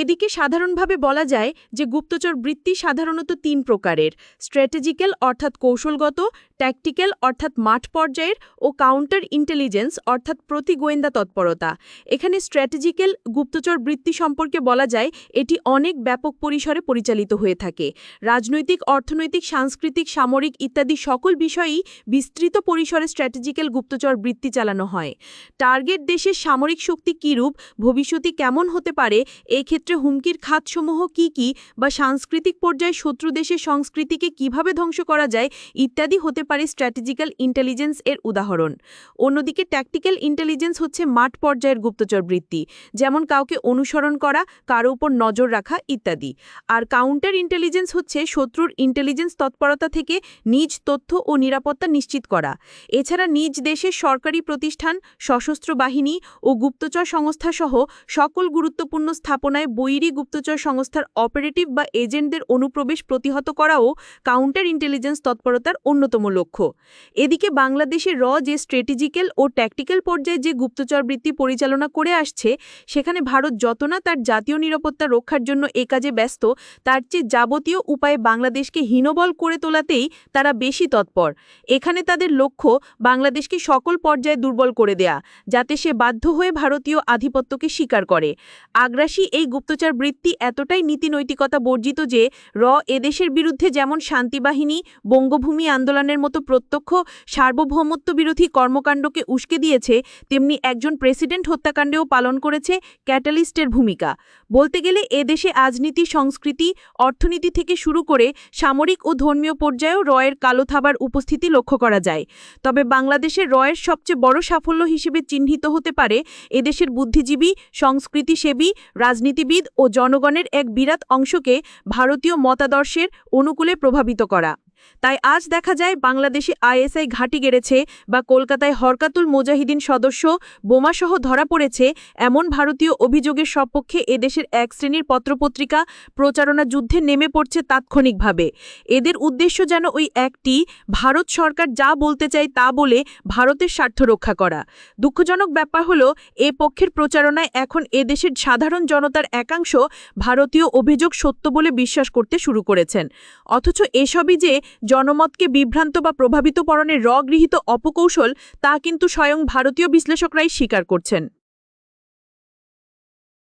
এদিকে সাধারণভাবে বলা যায় যে গুপ্তচর বৃত্তি সাধারণত তিন প্রকারের, স্ট্র্যাটেজিক্যাল অর্থাৎ কৌশলগত, ট্যাকটিক্যাল অর্থাৎ মাঠ পর্যায়ের ও কাউন্টার ইন্টেলিজেন্স অর্থাৎ প্রতি গোয়েন্দা তৎপরতা। এখানে স্ট্র্যাটেজিক্যাল গুপ্তচর বৃত্তি সম্পর্কে বলা যায় এটি অনেক ব্যাপক পরিসরে পরিচালিত হয়ে থাকে। রাজনৈতিক, অর্থনৈতিক, সাংস্কৃতিক, সামরিক ইত্যাদি সকল বিষয়েই বিস্তৃত পরিসরে স্ট্র্যাটেজিক্যাল গুপ্তচর বৃত্তি চালানো হয়। টার্গেট দেশের সামরিক শক্তি কীরূপ, ভবিষ্যতে কেমন হতে পারে, এক্ষেত্রে হুমকির খাতসমূহ কি কি বা সাংস্কৃতিক পর্যায়ে শত্রু দেশের সংস্কৃতিকে কীভাবে ধ্বংস করা যায় ইত্যাদি হতে পারে স্ট্র্যাটেজিক্যাল ইন্টেলিজেন্স এর উদাহরণ। অন্যদিকে ট্যাকটিক্যাল ইন্টেলিজেন্স হচ্ছে মাঠ পর্যায়ের গুপ্তচর বৃত্তি, যেমন কাউকে অনুসরণ করা, কারও উপর নজর রাখা ইত্যাদি। আর কাউন্টার ইন্টেলিজেন্স হচ্ছে শত্রুর ইন্টেলিজেন্স তৎপরতা থেকে নিজ তথ্য ও নিরাপত্তা নিশ্চিত করা। এছাড়া নিজ দেশের সরকারি প্রতিষ্ঠান, সশস্ত্র বাহিনী ও গুপ্তচর সংস্থাসহ সকল গুরুত্বপূর্ণ স্থাপনায় বৈরী গুপ্তচর সংস্থার অপারেটিভ বা এজেন্টদের অনুপ্রবেশ প্রতিহত করাও কাউন্টার ইন্টেলিজেন্স তৎপরতার অন্যতম লক্ষ্য। এদিকে বাংলাদেশে র যে স্ট্র্যাটেজিক্যাল ও ট্যাকটিক্যাল পর্যায়ে যে গুপ্তচর বৃত্তি পরিচালনা করে আসছে, সেখানে ভারত যত না তার জাতীয় নিরাপত্তা রক্ষার জন্য এ কাজে ব্যস্ত, তার চেয়ে যাবতীয় উপায়ে বাংলাদেশকে হীনবল করে তোলাতেই তারা বেশি তৎপর। এখানে তাদের লক্ষ্য বাংলাদেশকে সকল পর্যায়ে দুর্বল করে দেয়া, যাতে সে বাধ্য হয়ে ভারতীয় আধিপত্যকে স্বীকার করে। আগ্রাসী এই গুপ্তচর বৃত্তি এতটাই নীতি নৈতিকতা বর্জিত যে, র এদেশের বিরুদ্ধে যেমন শান্তিবাহিনী, বঙ্গভূমি আন্দোলনের মতো প্রত্যক্ষ সার্বভৌমত্ব বিরোধী কর্মকাণ্ডকে উস্কে দিয়েছে, তেমনি একজন প্রেসিডেন্ট হত্যাকাণ্ডেও পালন করেছে ক্যাটালিস্টের ভূমিকা। বলতে গেলে এদেশে আজনীতি সংস্কৃতি, অর্থনীতি থেকে শুরু করে সামরিক ও ধর্মীয় পর্যায়েও রয়ের কালো থাবার উপস্থিতি লক্ষ্য করা যায়। তবে বাংলাদেশের রয়ের সবচেয়ে বড় সাফল্য হিসেবে চিহ্নিত হতে পারে এদেশের বুদ্ধিজীবী, সংস্কৃতিসেবী, রাজনীতিবিদ ও জনগণের এক বিরাট অংশকে ভারতীয় মতাদর্শের অনুকূলে প্রভাবিত করা। তাই আজ দেখা যায় বাংলাদেশে আইএসআই ঘাঁটি গেড়েছে বা কলকাতায় হরকাতুল মুজাহিদিন সদস্য বোমাসহ ধরা পড়েছে এমন ভারতীয় অভিযোগের সপক্ষে এদেশের এক শ্রেণির পত্রপত্রিকা প্রচারণা যুদ্ধে নেমে পড়ছে তাৎক্ষণিকভাবে। এদের উদ্দেশ্য যেন ওই একটি ভারত সরকার যা বলতে চায় তা বলে ভারতের স্বার্থ রক্ষা করা। দুঃখজনক ব্যাপার হলো, এ পক্ষের প্রচারণায় এখন এদেশের সাধারণ জনতার একাংশ ভারতীয় অভিযোগ সত্য বলে বিশ্বাস করতে শুরু করেছেন। অথচ এসবই যে জনমতকে বিভ্রান্ত বা প্রভাবিত পরণের র গৃহীত অপকৌশল তা কিন্তু স্বয়ং ভারতীয় বিশ্লেষকরাই স্বীকার করছেন।